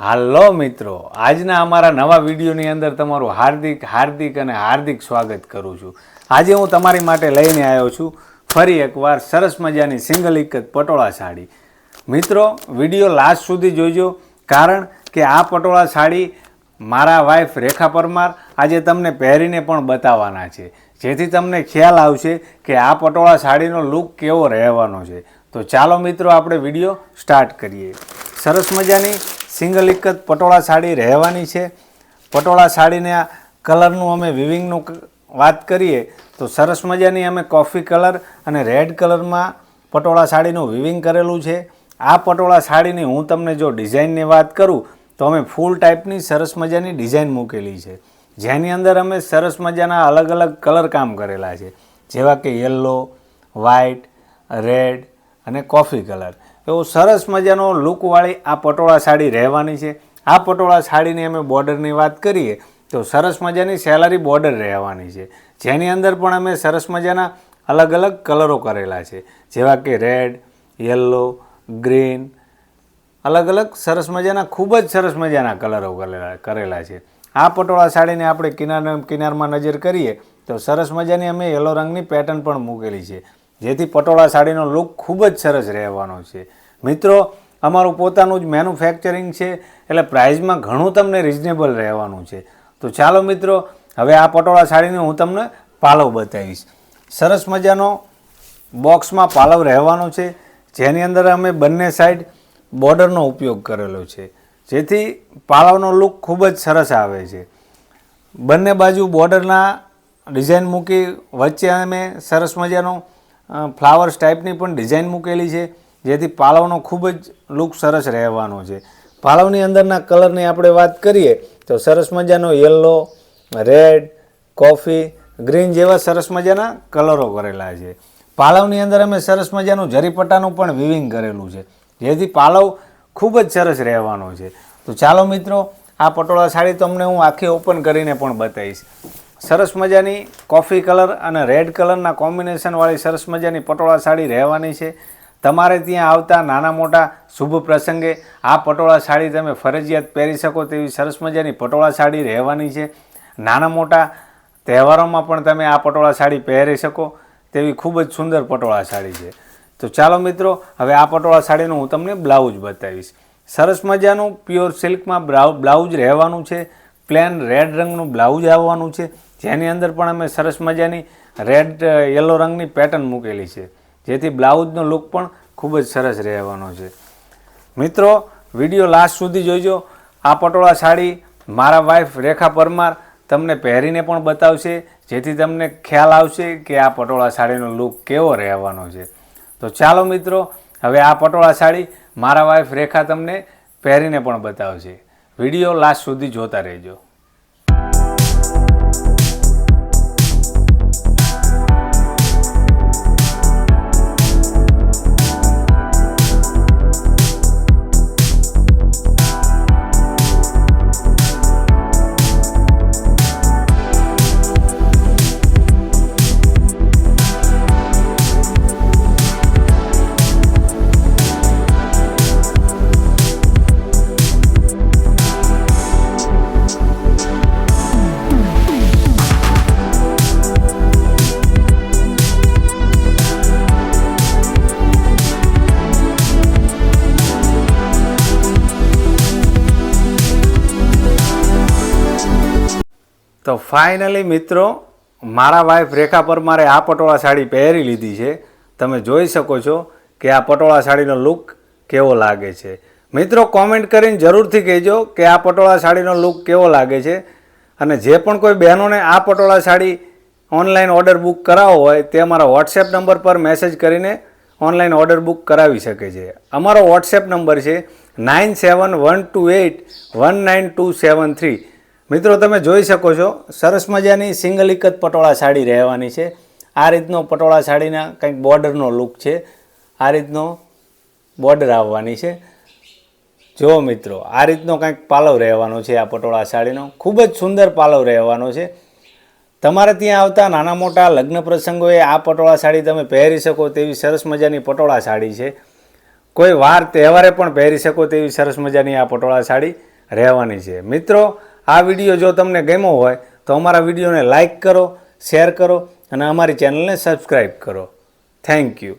હાલો મિત્રો, આજના અમારા નવા વિડીયોની અંદર તમારું હાર્દિક હાર્દિક અને હાર્દિક સ્વાગત કરું છું. આજે હું તમારી માટે લઈને આવ્યો છું ફરી એકવાર સરસ મજાની સિંગલ જ પટોળા સાડી. મિત્રો, વીડિયો લાસ્ટ સુધી જોઈજો કારણ કે આ પટોળા સાડી મારા વાઈફ રેખા પરમાર આજે તમને પહેરીને પણ બતાવવાના છે. જેથી તમને ખ્યાલ આવશે કે આ પટોળા સાડીનો લુક કેવો રહેવાનો છે. તો ચાલો મિત્રો, આપણે વીડિયો સ્ટાર્ટ કરીએ. સરસ મજાની સિંગલ એક જ પટોળા સાડી રહેવાની છે. પટોળા સાડીના કલરનું અમે વિવિંગનું વાત કરીએ તો સરસ મજાની અમે કોફી કલર અને રેડ કલરમાં પટોળા સાડીનું વિવિંગ કરેલું છે. આ પટોળા સાડીની હું તમને જો ડિઝાઇનની વાત કરું, તો અમે ફૂલ ટાઈપની સરસ મજાની ડિઝાઇન મૂકેલી છે. જેની અંદર અમે સરસ મજાના અલગ અલગ કલર કામ કરેલા છે. જેવા કે યલો, વ્હાઇટ, રેડ અને કોફી કલર. એવો સરસ મજાનો લુકવાળી આ પટોળા સાડી રહેવાની છે. આ પટોળા સાડીની અમે બોર્ડરની વાત કરીએ તો સરસ મજાની સેલરી બોર્ડર રહેવાની છે. જેની અંદર પણ અમે સરસ મજાના અલગ અલગ કલરો કરેલા છે. જેવા કે રેડ, યલો, ગ્રીન અલગ અલગ સરસ મજાના, ખૂબ જ સરસ મજાના કલરો કરેલા કરેલા છે. આ પટોળા સાડીને આપણે કિનાર, કિનારમાં નજર કરીએ તો સરસ મજાની અમે યલો રંગની પેટર્ન પણ મૂકેલી છે. જેથી પટોળા સાડીનો લુક ખૂબ જ સરસ રહેવાનો છે. મિત્રો, અમારું પોતાનું જ મેન્યુફેક્ચરિંગ છે, એટલે પ્રાઇઝમાં ઘણું તમને રિઝનેબલ રહેવાનું છે. તો ચાલો મિત્રો, હવે આ પટોળા સાડીને હું તમને પાલવ બતાવીશ. સરસ મજાનો બોક્સમાં પાલવ રહેવાનો છે, જેની અંદર અમે બંને સાઈડ બોર્ડરનો ઉપયોગ કરેલો છે. જેથી પાલવનો લુક ખૂબ જ સરસ આવે છે. બંને બાજુ બોર્ડરના ડિઝાઇન મૂકી વચ્ચે અમે સરસ મજાનો ફ્લાવર્સ ટાઈપની પણ ડિઝાઇન મૂકેલી છે, જેથી પાલવનો ખૂબ જ લુક સરસ રહેવાનો છે. પાલવની અંદરના કલરની આપણે વાત કરીએ, તો સરસ મજાનો યલો, રેડ, કોફી, ગ્રીન જેવા સરસ મજાના કલરો કરેલા છે. પાલવની અંદર અમે સરસ મજાનું જરીપટ્ટાનું પણ વિવિંગ કરેલું છે, જેથી પાલવ ખૂબ જ સરસ રહેવાનો છે. તો ચાલો મિત્રો, આ પટોળા સાડી તમને હું આખી ઓપન કરીને પણ બતાવીશ. સરસ મજાની કોફી કલર અને રેડ કલરના કોમ્બિનેશનવાળી સરસ મજાની પટોળા સાડી રહેવાની છે. તમારે ત્યાં આવતા નાના મોટા શુભ પ્રસંગે આ પટોળા સાડી તમે ફરજિયાત પહેરી શકો તેવી સરસ મજાની પટોળા સાડી રહેવાની છે. નાના મોટા તહેવારોમાં પણ તમે આ પટોળા સાડી પહેરી શકો તેવી ખૂબ જ સુંદર પટોળા સાડી છે. તો ચાલો મિત્રો, હવે આ પટોળા સાડીનું હું તમને બ્લાઉઝ બતાવીશ. સરસ મજાનું પ્યોર સિલ્કમાં બ્લાઉઝ રહેવાનું છે. પ્લેન રેડ રંગનું બ્લાઉઝ આવવાનું છે. જેની અંદર પણ અમે સરસ મજાની રેડ યલો રંગની પેટર્ન મૂકેલી છે. જેથી બ્લાઉઝનો લુક પણ ખૂબ જ સરસ રહેવાનો છે. મિત્રો વીડિયો લાસ્ટ સુધી જોઈજો આ પટોળા સાડી મારા વાઈફ રેખા પરમાર તમને પહેરીને પણ બતાવશે. જેથી તમને ખ્યાલ આવશે કે આ પટોળા સાડીનો લુક કેવો રહેવાનો છે. તો ચાલો મિત્રો, હવે આ પટોળા સાડી મારા વાઈફ રેખા તમને પહેરીને પણ બતાવશે. વીડિયો લાસ્ટ સુધી જોતા રહેજો. તો ફાઇનલી મિત્રો, મારા વાઈફ રેખા પરમારે આ પટોળા સાડી પહેરી લીધી છે. તમે જોઈ શકો છો કે આ પટોળા સાડીનો લુક કેવો લાગે છે. મિત્રો કોમેન્ટ કરીને જરૂરથી કહેજો કે આ પટોળા સાડીનો લુક કેવો લાગે છે. અને જે પણ કોઈ બહેનોને આ patola sari online order book કરાવવો હોય, તે અમારા વોટ્સએપ નંબર પર મેસેજ કરીને ઓનલાઈન ઓર્ડર બુક કરાવી શકે છે. અમારો વોટ્સએપ નંબર છે nine seven one two eight one nine two seven three મિત્રો, તમે જોઈ શકો છો, સરસ મજાની સિંગલ એક જ પટોળા સાડી રહેવાની છે. આ રીતનો પટોળા સાડીના કંઈક બોર્ડરનો લુક છે. આ રીતનો બોર્ડર આવવાની છે. જો મિત્રો, આ રીતનો કંઈક પાલવ રહેવાનો છે આ પટોળા સાડીનો. ખૂબ જ સુંદર પાલવ રહેવાનો છે. તમારે ત્યાં આવતા નાના મોટા લગ્ન પ્રસંગોએ આ પટોળા સાડી તમે પહેરી શકો તેવી સરસ મજાની પટોળા સાડી છે. કોઈ વાર તહેવારે પણ પહેરી શકો તેવી સરસ મજાની આ પટોળા સાડી રહેવાની છે. મિત્રો આ વીડિયો જો તમને ગમ્યો હોય તો અમારા વિડીયોને લાઇક કરો, શેર કરો અને અમારી ચેનલને સબસ્ક્રાઈબ કરો. Thank you